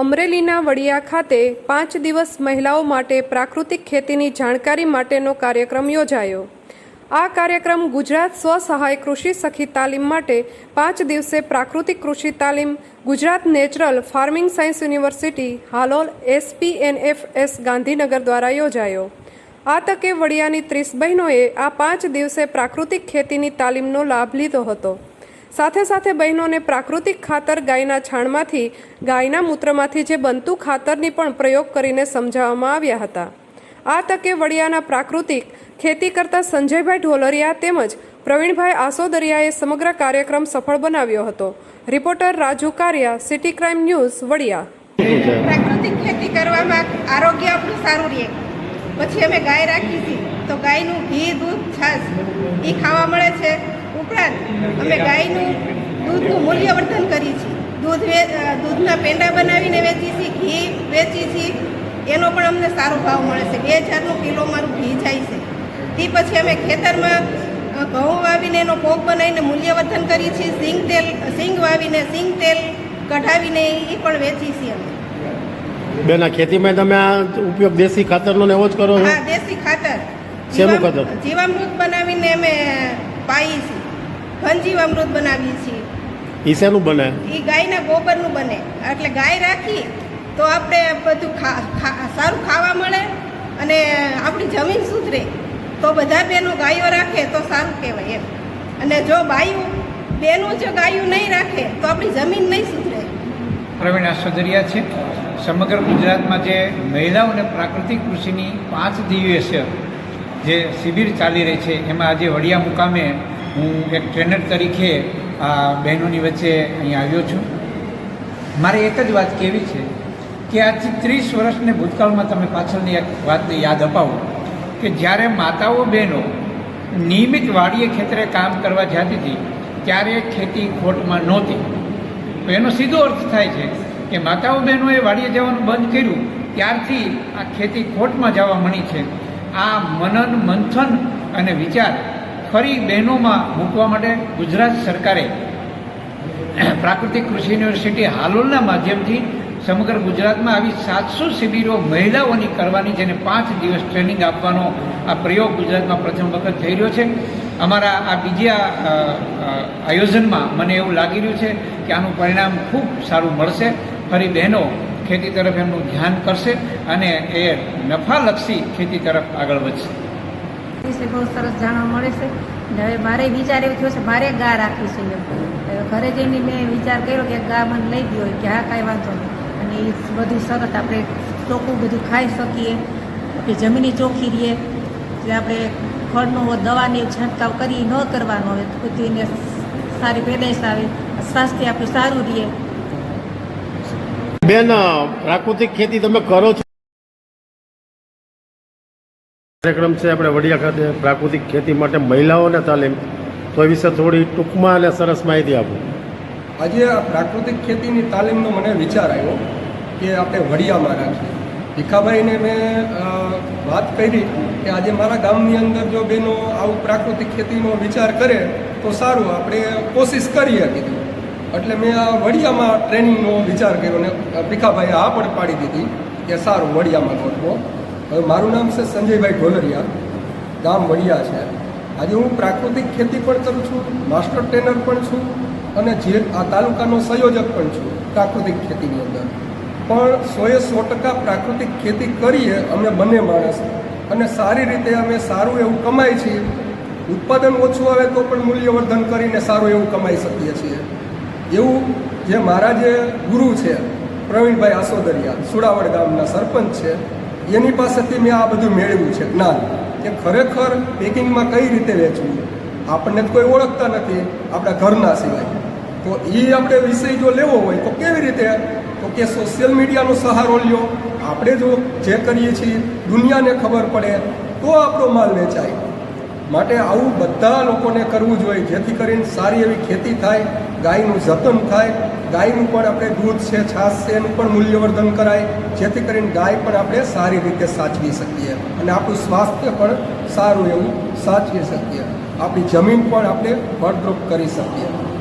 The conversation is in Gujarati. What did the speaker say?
અમરેલીના વડિયા ખાતે પાંચ દિવસ મહિલાઓ માટે પ્રાકૃતિક ખેતીની જાણકારી માટેનો કાર્યક્રમ યોજાયો. આ કાર્યક્રમ ગુજરાત સ્વસહાય કૃષિ સખી તાલીમ માટે પાંચ દિવસે પ્રાકૃતિક કૃષિ તાલીમ, Gujarat natural farming science university, Halol SPNFS Gandhinagar દ્વારા યોજાયો. આ તકે વડિયાની ત્રીસ બહેનોએ આ પાંચ દિવસે પ્રાકૃતિક ખેતીની તાલીમનો લાભ લીધો હતો. સાથે સાથે બહેનોને પ્રાકૃતિક ખાતર ગાયના છાણમાંથી, ગાયના મૂત્રમાંથી જે બનતું ખાતરની પણ પ્રયોગ કરીને સમજાવવામાં આવ્યા હતા. આ તકે વડિયાના પ્રાકૃતિક ખેતી કરતા સંજયભાઈ ઢોલરિયા તેમજ પ્રવીણભાઈ આસોદરિયાએ સમગ્ર કાર્યક્રમ સફળ બનાવ્યો હતો. Reporter Raju Kariya, city crime news, Vadia. પ્રાકૃતિક ખેતી કરવામાં આરોગ્ય આપણું સારું રહે. પછી અમે ગાય રાખી હતી તો ગાયનું ઘી, દૂધ, છાશ, એ ખાવા મળે છે. ઉપરાંત અમે ગાયનું દૂધનું મૂલ્યવર્ધન કરીએ છીએ. દૂધ વે દૂધના પેંડા બનાવીને વેચીએ છીએ ઘી વેચીએ છીએ. એનો પણ અમને સારો ભાવ મળે છે. બે હજારનું કિલો મારું ઘી જાય છે. તે પછી અમે ખેતરમાં ઘઉં વાવીને એનો પોક બનાવીને મૂલ્યવર્ધન કરીએ છીએ. સિંગ તેલ સિંગ વાવીને સિંગ તેલ કઢાવીને એ પણ વેચીએ છીએ અમે. બેના ખેતીમાં તમે આ ઉપયોગ દેશી ખાતરનો એવો જ કરો છો? હા દેશી ખાતર. શેનું ખાતર? જીવામૃત બનાવીને અમે પાઈએ છીએ. ઘન અમૃત બનાવીએ છીએ. ઈ શેનું બને? એ ગાયના ગોબરનું બને. એટલે ગાય રાખી તો આપણે બધું સારું ખાવા મળે અને આપણી જમીન સુધરે. તો બધા બહેનો ગાયો રાખે તો સારું કહેવાય એમ. અને જો ગાયું બહેનો જો ગાયું નહીં રાખે તો આપણી જમીન નહીં સુધરે. પ્રવીણ આસોદરિયા છે. સમગ્ર ગુજરાતમાં જે મહિલાઓને પ્રાકૃતિક કૃષિની પાંચ દિવસીય જે શિબિર ચાલી રહી છે એમાં આજે વડિયા મુકામે હું એક ટ્રેનર તરીકે આ બહેનોની વચ્ચે અહીં આવ્યો છું. મારે એક જ વાત કહેવી છે કે આજથી ત્રીસ વર્ષને ભૂતકાળમાં તમે પાછળની એક વાતને યાદ અપાવો કે જ્યારે માતાઓ બહેનો નિયમિત વાડીએ ખેતરે કામ કરવા જતી હતી, ત્યારે ખેતી ખોટમાં નહોતી. તો એનો સીધો અર્થ થાય છે કે માતાઓ બહેનોએ વાડીએ જવાનું બંધ કર્યું, ત્યારથી આ ખેતી ખોટમાં જવા મળી છે. આ મનન મંથન અને વિચાર ફરી બહેનોમાં મૂકવા માટે ગુજરાત સરકારે પ્રાકૃતિક કૃષિ યુનિવર્સિટી હાલોલના માધ્યમથી સમગ્ર ગુજરાતમાં આવી સાતસો શિબિરો મહિલાઓની કરવાની જેને પાંચ દિવસ ટ્રેનિંગ આપવાનો આ પ્રયોગ ગુજરાતમાં પ્રથમ વખત થઈ રહ્યો છે. અમારા આ બીજા આયોજનમાં મને એવું લાગી રહ્યું છે કે આનું પરિણામ ખૂબ સારું મળશે. ફરી બહેનો ખેતી તરફ એમનું ધ્યાન કરશે અને એ નફાલક્ષી ખેતી તરફ આગળ વધશે. વિશે બહુ સરસ જાણવા મળે છે. હવે મારે વિચાર એવો થયો છે, મારે ગા રાખવી છે હવે ઘરે જઈને મેં વિચાર કર્યો કે ગા મને લઈ ગયો કે હા, કાંઈ વાંધો નહીં. અને એ બધું સરસ આપણે ચોખ્ખું બધું ખાઈ શકીએ આપણી જમીની ચોખ્ખી રહીએ. એટલે આપણે ફળનો દવાની છંટકાવ કરી ન કરવાનો હોય, તો એને સારી પેદાશ આવે, સ્વાસ્થ્ય આપણું સારું રહીએ. બેન પ્રાકૃતિક ખેતી તમે કરો છો? કાર્યક્રમ છે આપણે વડિયા ખાતે પ્રાકૃતિક ખેતી માટે મહિલાઓને તાલીમ. તો એ વિશે થોડી ટૂંકમાં અને સરસ માહિતી આપો. આજે આ પ્રાકૃતિક ખેતીની તાલીમનો મને વિચાર આવ્યો કે આપણે વડિયામાં રાખીએ. ભીખાભાઈને મેં વાત કરી કે આજે મારા ગામની અંદર જો બેનો આવું પ્રાકૃતિક ખેતીનો વિચાર કરે તો સારું, આપણે કોશિશ કરીએ કીધું. એટલે મેં આ વડિયામાં ટ્રેનિંગનો વિચાર કર્યો ને ભીખાભાઈએ આ પણ પાડી દીધી કે સારું, વડિયામાં ગોઠવો. હવે મારું નામ છે સંજયભાઈ ઢોલરિયા, ગામ વડિયા છે. આજે હું પ્રાકૃતિક ખેતી પણ કરું છું, માસ્ટર ટ્રેનર પણ છું અને જે આ તાલુકાનો સંયોજક પણ છું પ્રાકૃતિક ખેતીની અંદર. પણ સોએ સો ટકા પ્રાકૃતિક ખેતી કરીએ અમે બંને માણસ અને સારી રીતે અમે સારું એવું કમાઈ છીએ. ઉત્પાદન ઓછું આવે તો પણ મૂલ્યવર્ધન કરીને સારું એવું કમાઈ શકીએ છીએ. એવું જે મારા જે ગુરુ છે પ્રવીણભાઈ આસોદરિયા, સુડાવડ ગામના સરપંચ છે એની પાસેથી મેં આ બધું મેળવ્યું છે, જ્ઞાન. કે ખરેખર પેકિંગમાં કઈ રીતે વેચવું? આપણને કોઈ ઓળખતા નથી આપણા ઘરના સિવાય. તો એ આપણે વિષય જો લેવો હોય તો કેવી રીતે? તો કે સોશિયલ મીડિયાનો સહારો લ્યો. આપણે જો જે કરીએ છીએ, દુનિયાને ખબર પડે, તો આપણો માલ વેચાય. માટે આવું બધા લોકોને કરવું જોઈએ, જેથી કરીને સારી એવી ખેતી થાય, ગાયનું જતન થાય. ગાયનું પણ આપણે દૂધ છે, છાશ છે, એનું પણ મૂલ્યવર્ધન કરાય, જેથી કરીને ગાય પણ આપણે સારી રીતે સાચવી શકીએ અને આપણું સ્વાસ્થ્ય પણ સારું એવું સાચવી શકીએ. આપણી જમીન પણ આપણે ફળદ્રુપ કરી શકીએ.